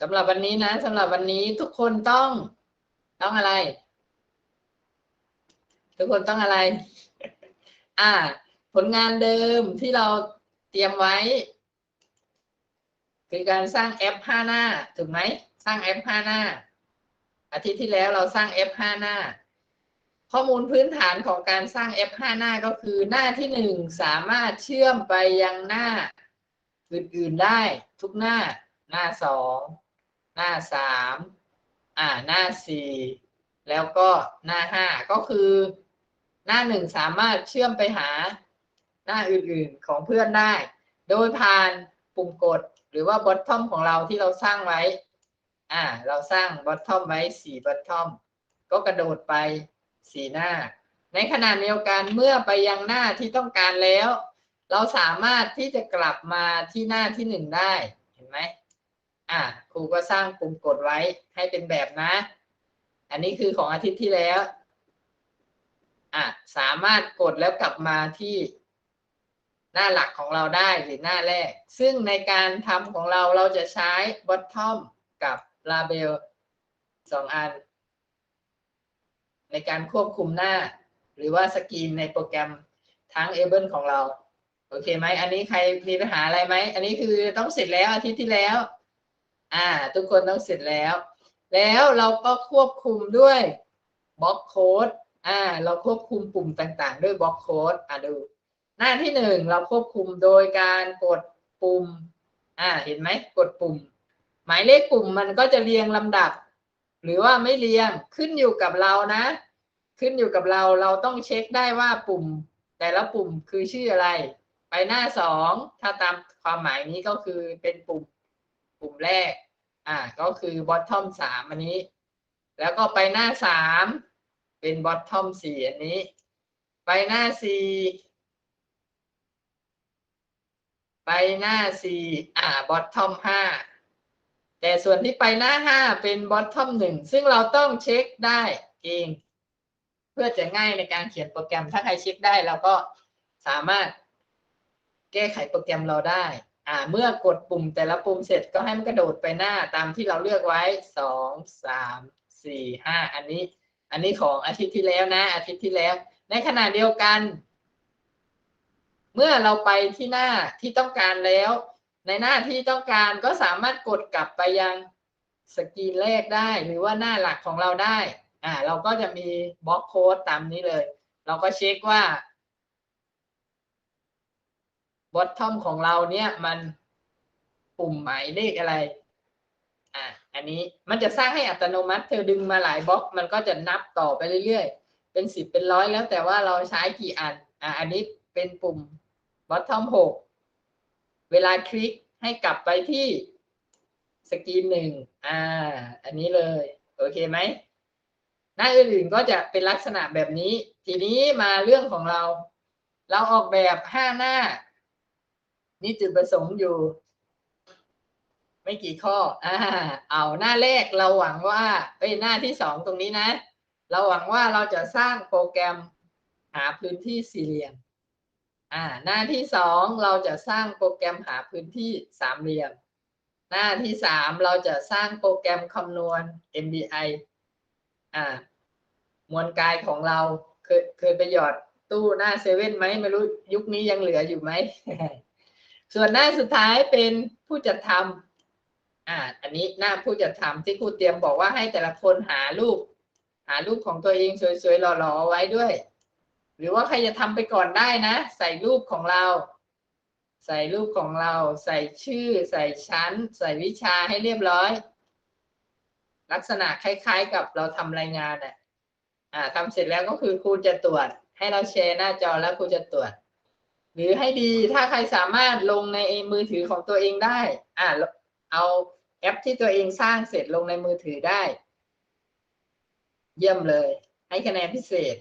สำหรับวันนี้นะสำหรับวันนี้ทุกคนต้องต้องอะไร ทุกคนต้องอะไร อ่า ผลงานเดิมที่เราเตรียมไว้ คือการสร้างแอปห้าหน้า ถูกไหมสร้างแอปห้าหน้า อาทิตย์ที่แล้วเราสร้างแอปห้าหน้า ข้อมูลพื้นฐานของการสร้างแอปห้าหน้าก็คือหน้าที่หนึ่งสามารถเชื่อมไปยังหน้า อื่นๆได้ทุกหน้าหน้าสอง หน้าสามอ่าหน้าสี่แล้วก็หน้าห้าก็คือ หน้าหนึ่งสามารถเชื่อมไปหาหน้าอื่นๆของเพื่อนได้ โดยผ่านปุ่มกดหรือว่า bottom ของเราที่เราสร้างไว้ อ่า เราสร้าง bottom ไว้สี่ bottom ก็กระโดดไปสี่หน้า ในขณะเดียวกันเมื่อไปยังหน้าที่ต้องการแล้ว เราสามารถที่จะกลับมาที่หน้าที่หนึ่งได้ เห็นไหม อ่าครูก็สร้างปุ่มกดไว้ให้เป็นแบบนะ อันนี้คือของอาทิตย์ที่แล้วอะสามารถกดแล้วกลับมาที่หน้าหลักของเราได้หรือหน้าแรก ซึ่งในการทำของเราเราจะใช้ bottom กับ label สองอัน ในการควบคุมหน้า หรือว่าสกรีนในโปรแกรมทั้ง Able ของเรา โอเคไหม อันนี้ใครมีปัญหาอะไรไหม อันนี้คือต้องเสร็จแล้วอาทิตย์ที่แล้ว อ่า ทุกคนต้องเสร็จแล้ว แล้วเราก็ควบคุมด้วยบล็อกโค้ดอ่า เราควบคุมปุ่มต่างๆ ด้วยบล็อกโค้ดอ่าดู หน้าที่หนึ่งเราควบคุมโดยการกดปุ่ม อ่า เห็นไหมกดปุ่ม หมายเลขปุ่มมันก็จะเรียงลำดับ หรือว่าไม่เรียงขึ้นอยู่กับเรานะ ขึ้นอยู่กับเราเราต้องเช็คได้ว่าปุ่ม แต่ละปุ่มคือชื่ออะไร ไปหน้าสองถ้าตามความหมายนี้ก็คือเป็นปุ่ม ปุ่มแรก อ่า ก็คือ bottom สามอันนี้ แล้วก็ไปหน้าสามเป็น bottom สี่อันนี้ ไปหน้าสี่ไปหน้าสี่อ่า bottom ห้าแต่ส่วนที่ไปหน้าห้าเป็น bottom หนึ่งซึ่งเราต้องเช็คได้เอง เพื่อจะง่ายในการเขียนโปรแกรมถ้าใครเช็คได้เราก็สามารถแก้ไขโปรแกรมเราได้ อ่าเมื่อกดปุ่มแต่ละปุ่มเสร็จก็ให้มันกระโดดไปหน้าตามที่เราเลือกไว้สองสามสี่ห้าอันนี้ อันนี้ของอาทิตย์ที่แล้วนะ อาทิตย์ที่แล้ว ในขณะเดียวกัน เมื่อเราไปที่หน้าที่ต้องการแล้ว ในหน้าที่ต้องการก็สามารถกดกลับไปยังสกรีนแรกได้ หรือว่าหน้าหลักของเราได้อ่าเราก็จะมีบล็อกโค้ดตามนี้เลย เราก็เช็คว่า บอททอมของเราเนี่ยมันปุ่มหมายเลขอะไร อ่าอันนี้มันจะสร้างให้อัตโนมัติ เธอดึงมาหลายบล็อก มันก็จะนับต่อไปเรื่อยๆ เป็นสิบเป็นร้อยแล้วแต่ว่าเราใช้กี่อัน อ่าอันนี้เป็นปุ่มบอททอมหกเวลาคลิกให้กลับไปที่สกรีนหนึ่งอ่า อันนี้เลย โอเคไหมหน้าอื่นๆก็จะเป็นลักษณะแบบนี้ ทีนี้มาเรื่องของเรา เราออกแบบห้าหน้า นี่จุดประสงค์อยู่ ไม่กี่ข้อ อ่า เอาหน้าแรกเราหวังว่าเอ้ยหน้าที่สองตรงนี้นะ เราหวังว่าเราจะสร้างโปรแกรมหาพื้นที่สี่เหลี่ยม อ่า หน้าที่สองเราจะสร้างโปรแกรมหาพื้นที่สามเหลี่ยม หน้าที่สามเราจะสร้างโปรแกรมคำนวณ MBI อ่า มวลกายของเราเคยเคยไปหยอดตู้หน้าเซเว่นไหมไม่รู้ยุคนี้ยังเหลืออยู่ไหม ส่วนหน้าสุดท้ายเป็นผู้จัดทำอ่า อันนี้หน้าผู้จัดทำที่ครูเตรียมบอกว่าให้แต่ละคนหารูป หารูปของตัวเองสวยๆหล่อๆไว้ด้วย หรือว่าใครจะทำไปก่อนได้นะ ใส่รูปของเรา ใส่รูปของเรา ใส่ชื่อ ใส่ชั้น ใส่วิชาให้เรียบร้อย ลักษณะคล้าย ๆ กับเราทำรายงานอะอ่าทำเสร็จแล้วก็คือครูจะตรวจ ให้เราแชร์หน้าจอแล้วครูจะตรวจ หรือให้ดีถ้าใครสามารถลงในมือถือของตัวเองได้ อ่าเอาแอปที่ตัวเองสร้างเสร็จลงในมือถือได้ เยี่ยมเลย ให้คะแนนพิเศษ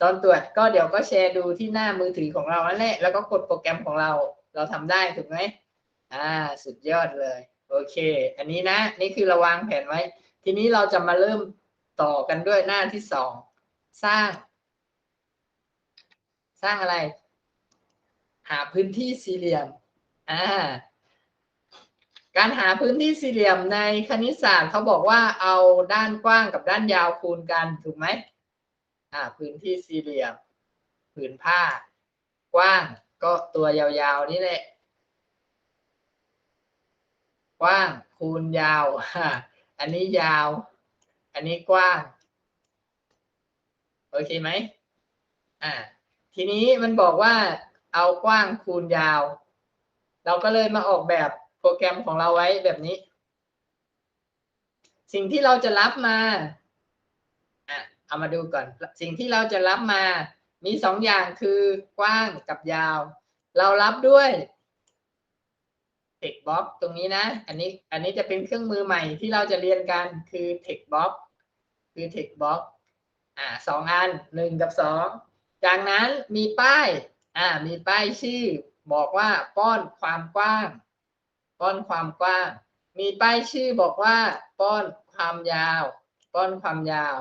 ตอนตรวจก็เดี๋ยวก็แชร์ดูที่หน้ามือถือของเราแล้วแหละแล้วก็กดโปรแกรมของเรา เราทำได้ถูกไหมอ่า สุดยอดเลย โอเค อันนี้นะ นี่คือระวางแผนไว้ ทีนี้เราจะมาเริ่มต่อกันด้วยหน้าที่สอง สร้าง สร้างอะไร หาพื้นที่สี่เหลี่ยมอ่าการหาพื้นที่สี่เหลี่ยมในคณิตศาสตร์เขาบอกว่าเอาด้านกว้างกับด้านยาวคูณกันถูกไหมอ่าพื้นที่สี่เหลี่ยมผืนผ้ากว้างก็ตัวยาวๆนี่แหละกว้างคูณยาวอ่าอันนี้ยาว อันนี้กว้าง โอเคไหมอ่าทีนี้มันบอกว่า เอากว้างคูณยาว เราก็เลยมาออกแบบโปรแกรมของเราไว้แบบนี้ สิ่งที่เราจะรับมาเอามาดูก่อน สิ่งที่เราจะรับมามีสองอย่างคือกว้างกับยาว เรารับด้วย text box ตรงนี้นะ อันนี้อันนี้จะเป็นเครื่องมือใหม่ที่เราจะเรียนกันคือ text box คือ text box อ่าสองอันหนึ่งกับสองจากนั้นมีป้าย อ่ามีป้ายชื่อบอกว่าป้อนความกว้าง ป้อนความกว้าง มีป้ายชื่อบอกว่า ป้อนความยาว ป้อนความยาว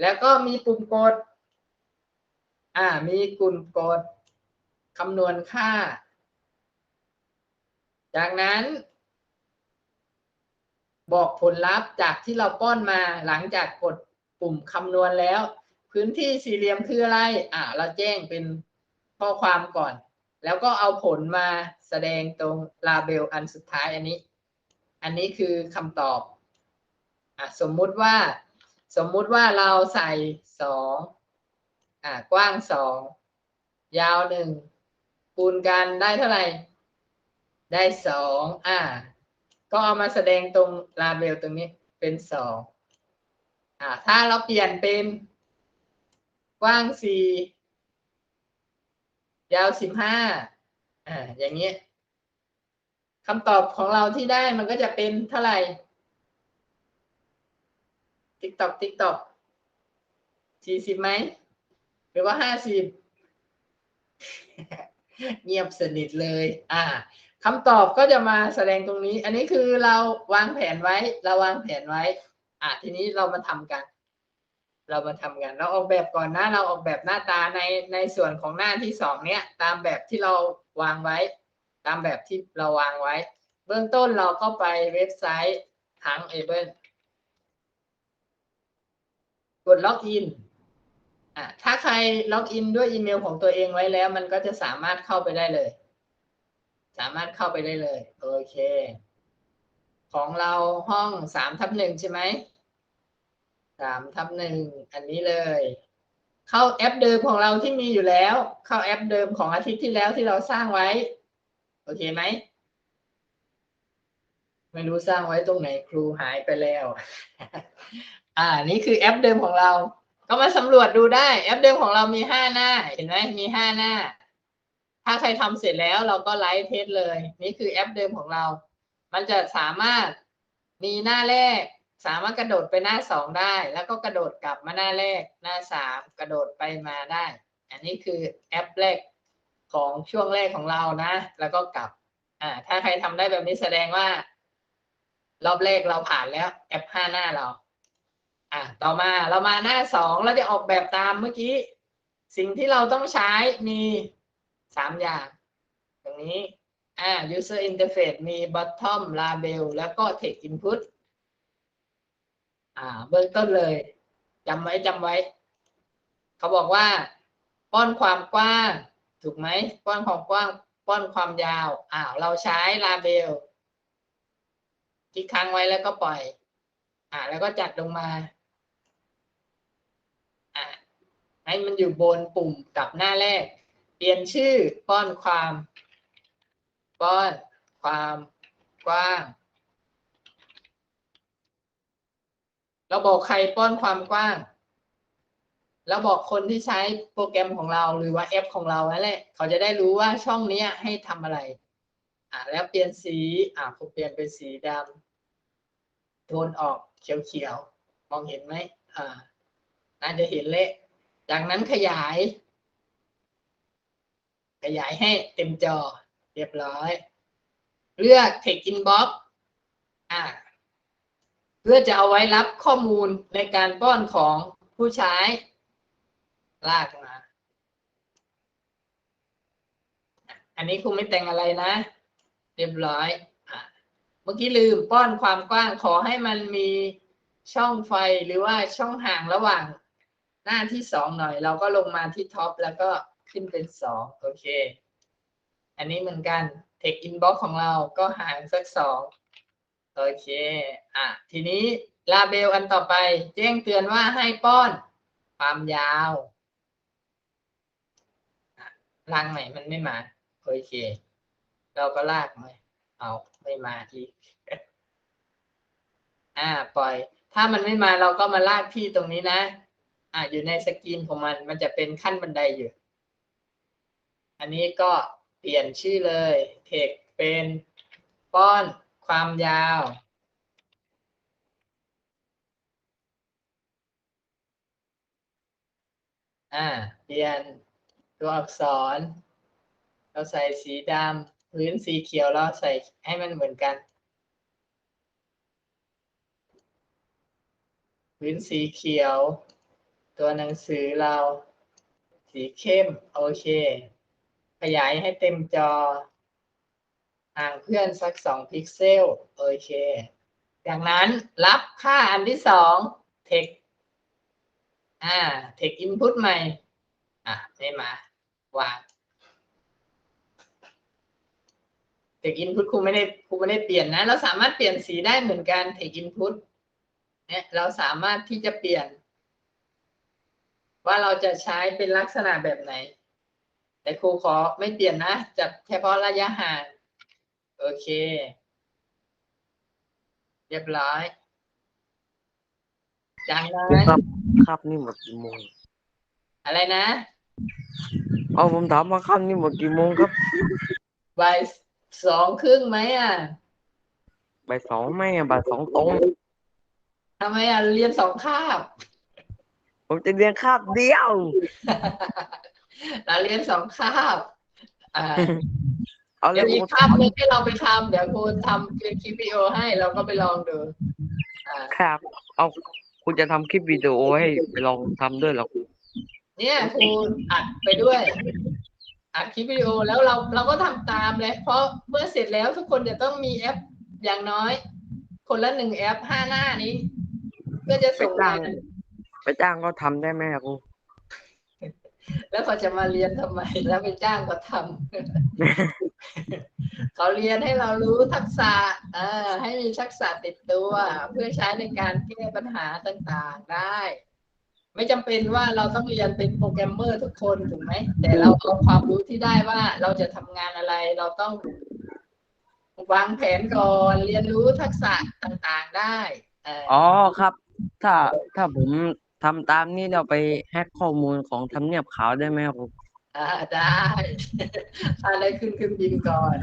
แล้วก็มีปุ่มกด อ่า มีปุ่มกดคำนวณค่า จากนั้น บอกผลลัพธ์จากที่เราป้อนมาหลังจากกดปุ่มคำนวณแล้ว พื้นที่สี่เหลี่ยมคืออะไร อ่าเราแจ้งเป็น ข้อความก่อน แล้วก็เอาผลมาแสดงตรงลาเบลอันสุดท้ายอันนี้ อันนี้คือคำตอบอะสมมุติว่า สมมุติว่าเราใส่สองอ่ากว้างสองยาวหนึ่งคูณกันได้เท่าไหร่ ได้สองอ่าก็เอามาแสดงตรงลาเบลตรงนี้เป็นสองอ่าถ้าเราเปลี่ยนเป็นกว้างสี่ ยาวสิบห้าอ่าอย่างเงี้ยคำตอบของเราที่ได้มันก็จะเป็นเท่าไหร่ติ๊กตอกติ๊กตอกสี่สิบไหมหรือว่าห้าสิบเงียบสนิทเลย อ่าคำตอบก็จะมาแสดงตรงนี้ อันนี้คือเราวางแผนไว้ เราวางแผนไว้ อ่าทีนี้เรามาทำกัน เรามาทำกัน เราออกแบบก่อนนะเราออกแบบหน้าตาในในส่วนของหน้าที่สองเนี้ยตามแบบที่เราวางไว้ ตามแบบที่เราวางไว้ เบื้องต้นเราก็ไปเว็บไซต์ทั้ง Able กดล็อกอินอะถ้าใครล็อกอินด้วยอีเมลของตัวเองไว้แล้ว มันก็จะสามารถเข้าไปได้เลย สามารถเข้าไปได้เลย โอเค ของเราห้องสามทับหนึ่งใช่ไหม สามทับหนึ่งอันนี้เลย เข้าแอปเดิมของเราที่มีอยู่แล้ว เข้าแอปเดิมของอาทิตย์ที่แล้วที่เราสร้างไว้ โอเคไหม ไม่รู้สร้างไว้ตรงไหนครูหายไปแล้ว อ่านี่คือแอปเดิมของเรา ก็มาสำรวจดูได้ แอปเดิมของเรามีห้าหน้า เห็นไหมมีห้าหน้า ถ้าใครทำเสร็จแล้วเราก็ไลฟ์เทสเลย นี่คือแอปเดิมของเรา มันจะสามารถมีหน้าแรก สามารถกระโดดไปหน้าสองได้ แล้วก็กระโดดกลับมาหน้าแรก หน้าสามกระโดดไปมาได้ อันนี้คือแอปแรกของช่วงแรกของเรานะ แล้วก็กลับ อ่า ถ้าใครทำได้แบบนี้แสดงว่า รอบแรกเราผ่านแล้วแอปห้าหน้าเรา อะต่อมาเรามาหน้าสองเราจะออกแบบตามเมื่อกี้ สิ่งที่เราต้องใช้มีสามอย่าง ตรงนี้อ่า user interface มี bottom label แล้วก็ text input อ่า เบื้องต้นเลยจำไว้จำไว้ เขาบอกว่า ป้อนความกว้าง ถูกไหม ป้อนความกว้าง ป้อนความยาวอ้าวเราใช้ label ที่ค้างไว้แล้วก็ปล่อย อ่า แล้วก็จัดลงมา อ่าให้มันอยู่บนปุ่มกับหน้าแรก เปลี่ยนชื่อป้อนความ ป้อนความกว้าง เราบอกใครป้อนความกว้างเราบอกคนที่ใช้โปรแกรมของเราหรือว่าแอปของเรานั่นแหละเขาจะได้รู้ว่าช่องนี้ให้ทำอะไร อ่าแล้วเปลี่ยนสี อ่าผมเปลี่ยนเป็นสีดำโทนออกเขียวๆมองเห็นไหมอ่าน่าจะเห็นเละจากนั้นขยาย ขยายให้เต็มจอ เรียบร้อย เลือก Text Inbox อ่า เพื่อจะเอาไว้รับข้อมูลในการป้อนของผู้ใช้ ลากมา อันนี้คงไม่แต่งอะไรนะ เรียบร้อยเมื่อกี้ลืมป้อนความกว้างขอให้มันมีช่องไฟหรือว่าช่องห่างระหว่างหน้าที่สองหน่อย เราก็ลงมาที่ท็อปแล้วก็ขึ้นเป็นสองโอเค อันนี้เหมือนกัน text inbox ของเราก็ห่างสักสอง โอเค อะ ทีนี้ลาเบลอันต่อไป แจ้งเตือนว่าให้ป้อน ความยาวอะลางใหม่มันไม่มา โอเค เราก็ลากใหม่เอาไม่มาอีก อ่า ปล่อย ถ้ามันไม่มาเราก็มาลากที่ตรงนี้นะ อ่าอยู่ในสกรีนของมัน มันจะเป็นขั้นบันไดอยู่ อันนี้ก็เปลี่ยนชื่อเลย เทคเป็นป้อน ความยาว อ่า เปลี่ยนตัวอักษร เราใส่สีดำพื้นสีเขียวเราใส่ให้มันเหมือนกัน พื้นสีเขียว ตัวหนังสือเรา สีเข้ม โอเค ขยายให้เต็มจอ ห่างเพื่อนสักสองพิกเซลโอเค จากนั้นรับค่าอันที่สอง text อ่า text input ใหม่ อะไม่มาวาง text input ครูไม่ได้ครูไม่ได้เปลี่ยนนะ เราสามารถเปลี่ยนสีได้เหมือนกัน text input เนี่ยเราสามารถที่จะเปลี่ยน ว่าเราจะใช้เป็นลักษณะแบบไหน แต่ครูขอไม่เปลี่ยนนะจับเฉพาะระยะห่าง โอเค เรียบร้อยจากนั้นครับ ครับนี่หมดกี่โมง อะไรนะเอาผมถามว่าครับนี่หมดกี่โมงครับบ่ายสองครึ่งไหมอะบ่ายสองไหมอะบ่ายสองตรงทำไมอะเรียนสองคาบ ผมจะเรียนคาบเดียว เราเรียนสองคาบ อ่า เอาเดี๋เรื่ยอวงอีกคาบนึงให้เราไปทำเดี๋ยวครูทำเป็นคลิปวิดีโอให้เราก็ไปลองดูอ่าครับ เอาคุณจะทำคลิปวิดีโอให้ไปลองทำด้วยเหรอเนี่ยครูอัดไปด้วยอัดคลิปวิดีโอแล้วเราเราก็ทำตามเลย เพราะเมื่อเสร็จแล้วทุกคนจะต้องมีแอปอย่างน้อย คนละหนึ่งแอปห้าหน้านี้เพื่อจะส่งงานไปจ้างก็ทำได้ไหมอะครูแล้วเขาจะมาเรียนทำไม แล้วไปจ้างเขาทำ เขาเรียนให้เรารู้ทักษะเออให้มีทักษะติดตัว เพื่อใช้ในการแก้ปัญหาต่างๆได้ ไม่จำเป็นว่าเราต้องเรียนเป็นโปรแกรมเมอร์ทุกคนถูกไหมแต่เราเอาความรู้ที่ได้ว่าเราจะทำงานอะไรเราต้องวางแผนก่อนเรียนรู้ทักษะต่างๆได้อ๋อครับ ถ้าถ้าผมทำตามนี้เราไปแฮกข้อมูลของทำเนียบขาวได้ไหมครับ อ่าได้อะไรขึ้นเครื่องบินก่อน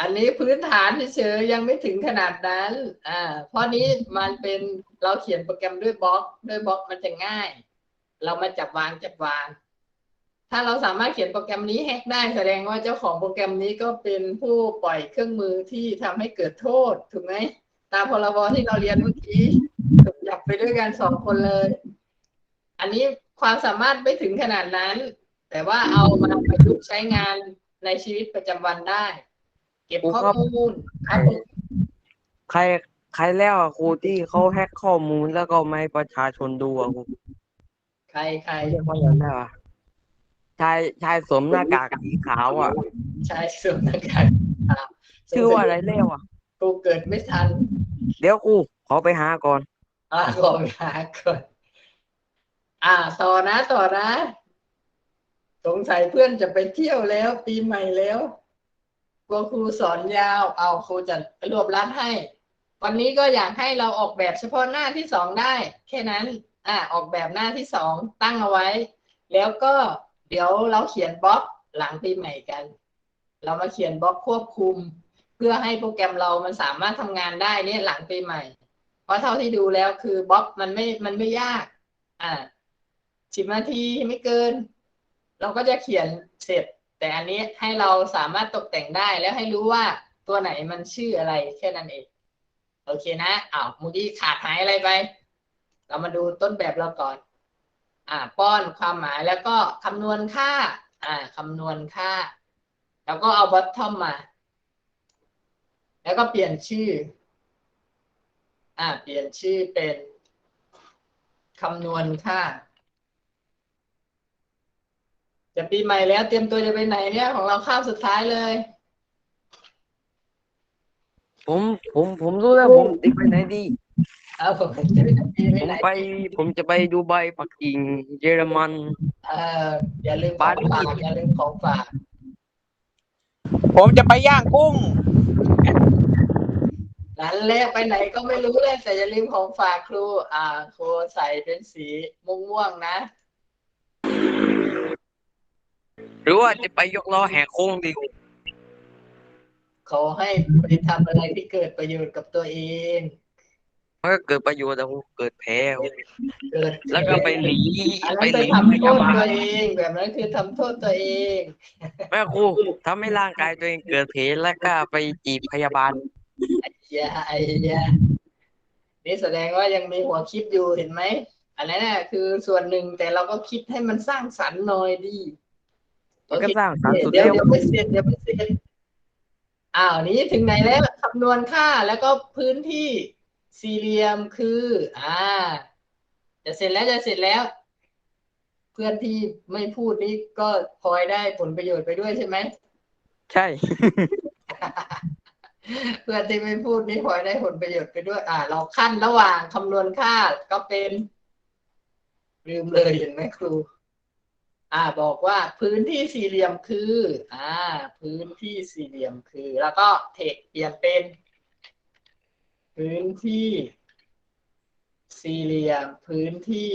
อันนี้พื้นฐานเฉยยังไม่ถึงขนาดนั้น อ่า เพราะนี้มันเป็นเราเขียนโปรแกรมด้วยบล็อก ด้วยบล็อกมันจะง่าย เรามาจับวางจับวาง ถ้าเราสามารถเขียนโปรแกรมนี้แฮกได้แสดงว่าเจ้าของโปรแกรมนี้ก็เป็นผู้ปล่อยเครื่องมือที่ทำให้เกิดโทษถูกไหมตามพรบที่เราเรียนเมื่อกี้ถูกจับไปด้วยกันสองคนเลย อันนี้ ความสามารถไม่ถึงขนาดนั้น แต่ว่าเอามาประยุกต์ใช้งานในชีวิตประจำวันได้ เก็บข้อมูลครับผมใครใครแล้วอะครูที่เขาแฮกข้อมูลแล้วก็ไม่ให้ประชาชนดูอะครูใครใครเรียกว่าอะไรอะชายชายสวมหน้ากากสีขาวอะใช่สวมหน้ากากครับชื่อว่าอะไรเล่วอะกูเกิดไม่ทัน เดี๋ยวครูขอไปหาก่อนอ่าขอไปหาก่อน อ่า ต่อนะต่อนะ สงสัยเพื่อนจะไปเที่ยวแล้ว ปีใหม่แล้วกลัวครูสอนยาว เอาครูจะรวบรัดให้ วันนี้ก็อยากให้เราออกแบบเฉพาะหน้าที่สองได้ แค่นั้น อ่า ออกแบบหน้าที่สองตั้งเอาไว้ แล้วก็เดี๋ยวเราเขียนบล็อกหลังปีใหม่กัน เรามาเขียนบล็อกควบคุม เพื่อให้โปรแกรมเรามันสามารถทำงานได้เนี่ยหลังปีใหม่ เพราะเท่าที่ดูแล้วคือบล็อกมันไม่มันไม่ยาก อ่า สิบนาทีไม่เกิน เราก็จะเขียนเสร็จ แต่อันนี้ให้เราสามารถตกแต่งได้แล้วให้รู้ว่าตัวไหนมันชื่ออะไรแค่นั้นเอง โอเคนะอ้าวมูดี้ขาดหายอะไรไป เรามาดูต้นแบบเราก่อน อ่า ป้อนความหมายแล้วก็คำนวณค่า อ่าคำนวณค่า แล้วก็เอาบอททอมมา แล้วก็เปลี่ยนชื่อ อ่า เปลี่ยนชื่อเป็นคำนวณค่า จะปีใหม่แล้วเตรียมตัวจะไปไหนเนี่ยของเราข้ามสุดท้ายเลย ผมผมผมรู้แล้วผมติดไปไหนดี เอาผมจะไปปีไปผมไหนไปผมจะไปดูไบปักกิ่งเยอรมัน เอออย่าลืมของบาร์บี้ฝากอย่าลืมของฝากผมจะไปย่างกุ้งนั้นแรกไปไหนก็ไม่รู้เลยแต่อย่าลืมของฝากครู อ่าครูใส่เป็นสีม่วงๆนะ หรือว่าจะไปยกล้อแหกโค้งดีขอให้ไปทำอะไรที่เกิดประโยชน์กับตัวเอง มันก็เกิดประโยชน์แต่ผมเกิดแผลเกิดแล้วก็ไปหลีอันไปนั้นหไปลีทำพโทยาษบาตัวลเอง แบบนั้นคือทำโทษตัวเอง แม่ครูทำให้ร่างกายตัวเองเกิดแผลแล้วก็ไปจีบพยาบาลอย่าไอ้ยานี่แสดงว่ายังมีหัวคิดอยู่เห็นไหม อันนั้นน่ะคือส่วนหนึ่งแต่เราก็คิดให้มันสร้างสรรค์หน่อยดี มันก็สร้างสรรค์สุดเดี๋ยวแล้วเดี๋ยวไปเสร็จเดี๋ยวไปเสร็จอ้าวนี้ถึงไหนแล้วคำนวณค่าแล้วก็พื้นที่สี่เหลี่ยมคือ อ่า จะเสร็จแล้วจะเสร็จแล้ว เพื่อนที่ไม่พูดนี่ก็พลอยได้ผลประโยชน์ไปด้วยใช่ไหมใช่ เพื่อนที่ไม่พูดนี่พลอยได้ผลประโยชน์ไปด้วย อ่า เราขั้นระหว่างคำนวณค่าก็เป็น ลืมเลยเห็นไหมครู อ่าบอกว่าพื้นที่สี่เหลี่ยมคืออ่าพื้นที่สี่เหลี่ยมคือ แล้วก็เทคเปลี่ยนเป็น พื้นที่สี่เหลี่ยมพื้นที่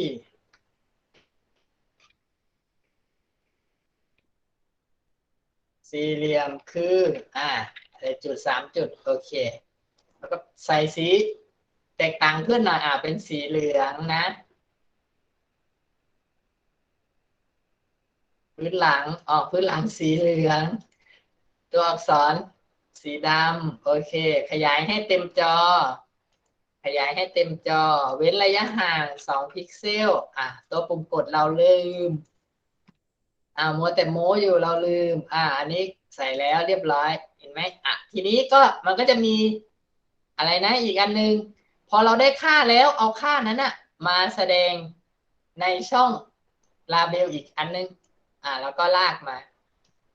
สี่เหลี่ยมคือ อ่าจุดสามจุด โอเค แล้วก็ใส่สีแตกต่างเพื่อนหน่อยอ่าเป็นสีเหลืองนะ พื้นหลังออกพื้นหลังสีเหลือง ตัวอักษรสีดำโอเค ขยายให้เต็มจอ ขยายให้เต็มจอ เว้นระยะห่างสองพิกเซลอะตัวปุ่มกดเราลืมอ่ามัวแต่โม้อยู่เราลืม อ่า อันนี้ใส่แล้วเรียบร้อยเห็นไหมอะทีนี้ก็มันก็จะมีอะไรนะอีกอันหนึ่งพอเราได้ค่าแล้วเอาค่านั้นอะมาแสดงในช่องลาเบลอีกอันนึง อ่า แล้วก็ลากมา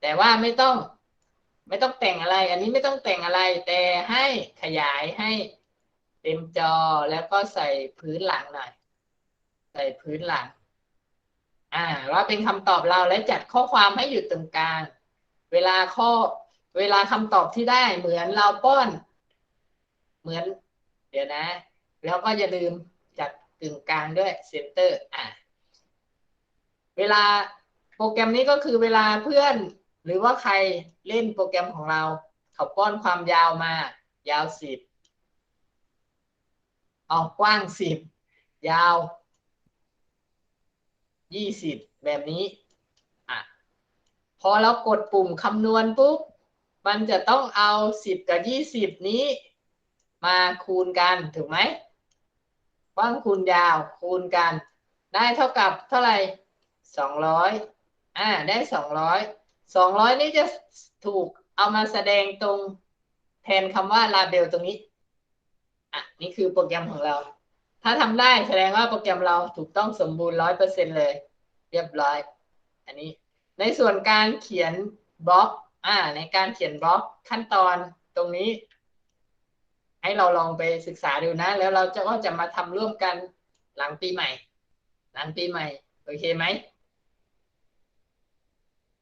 แต่ว่าไม่ต้อง ไม่ต้องแต่งอะไร อันนี้ไม่ต้องแต่งอะไร แต่ให้ขยายให้เต็มจอแล้วก็ใส่พื้นหลังหน่อย ใส่พื้นหลัง อ่าว่าเป็นคำตอบเราและจัดข้อความให้อยู่ตรงกลาง เวลาข้อ เวลาคำตอบที่ได้เหมือนเราป้อน เหมือน เดี๋ยวนะ แล้วก็อย่าลืมจัดกึ่งกลางด้วยเซนเตอร์ อ่าเวลา โปรแกรมนี้ก็คือเวลาเพื่อน หรือว่าใครเล่นโปรแกรมของเราเขาป้อนความยาวมา ยาวสิบเอากว้างสิบยาวยี่สิบแบบนี้อะพอเรากดปุ่มคำนวณปุ๊บมันจะต้องเอาสิบกับยี่สิบนี้ มาคูณกันถูกไหมกว้างคูณยาวคูณกัน ได้เท่ากับเท่าไหร่สองร้อย อ่า ได้สองร้อยสองร้อยนี่จะถูกเอามาแสดงตรงแทนคำว่าลาเบลตรงนี้ อะ นี่คือโปรแกรมของเรา ถ้าทำได้แสดงว่าโปรแกรมเราถูกต้องสมบูรณ์ร้อยเปอร์เซ็นเลย เรียบร้อย อันนี้ ในส่วนการเขียนบล็อก อ่า ในการเขียนบล็อกขั้นตอนตรงนี้ ให้เราลองไปศึกษาดูนะ แล้วเราจะก็จะมาทำร่วมกันหลังปีใหม่ หลังปีใหม่ โอเคไหม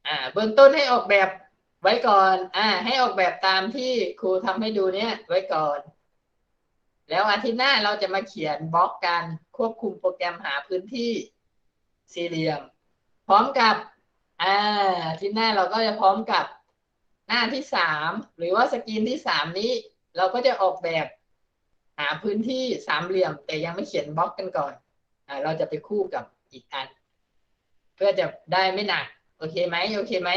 อ่าเบื้องต้นให้ออกแบบไว้ก่อน อ่า ให้ออกแบบตามที่ครูทำให้ดูเนี้ยไว้ก่อน แล้วอาทิตย์หน้าเราจะมาเขียนบล็อกการควบคุมโปรแกรมหาพื้นที่สี่เหลี่ยม พร้อมกับ อ่าอาทิตย์หน้าเราก็จะพร้อมกับหน้าที่สามหรือว่าสกรีนที่สามนี้ เราก็จะออกแบบหาพื้นที่สามเหลี่ยม แต่ยังไม่เขียนบล็อกกันก่อน อ่า เราจะไปคู่กับอีกอัน เพื่อจะได้ไม่หนัก โอเคไหมโอเคไหม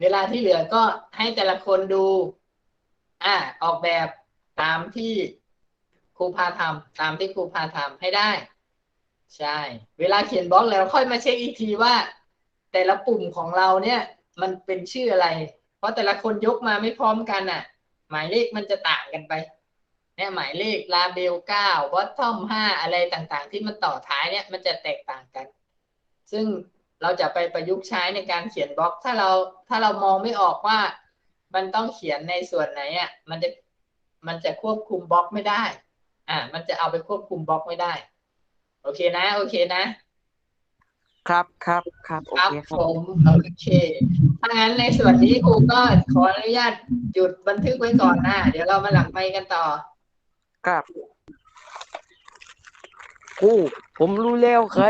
เวลาที่เหลือก็ให้แต่ละคนดู อ่า ออกแบบตามที่ครูพาทำตามที่ครูพาทำให้ได้ ใช่ เวลาเขียนบล็อกแล้วค่อยมาเช็คอีกทีว่า แต่ละปุ่มของเราเนี่ย มันเป็นชื่ออะไร เพราะแต่ละคนยกมาไม่พร้อมกันอะ หมายเลขมันจะต่างกันไปเนี่ยหมายเลขลาเบลเก้าบอททอมห้าอะไรต่างๆ ที่มันต่อท้ายเนี่ย มันจะแตกต่างกัน ซึ่ง เราจะไปประยุกต์ใช้ในการเขียนบล็อก ถ้าเราถ้าเรามองไม่ออกว่ามันต้องเขียนในส่วนไหนอะมันจะมันจะควบคุมบล็อกไม่ได้ อ่า มันจะเอาไปควบคุมบล็อกไม่ได้ โอเคนะ โอเคนะ ครับครับครับโอครับเคคผรับมโอเคถ้างั้นในส่วนนี้ครูก็ขออนุญาตหยุดบันทึกไว้ก่อนนะเดี๋ยวเรามาหลังไมค์กันต่อ ครับครูผมรู้แล้วใคร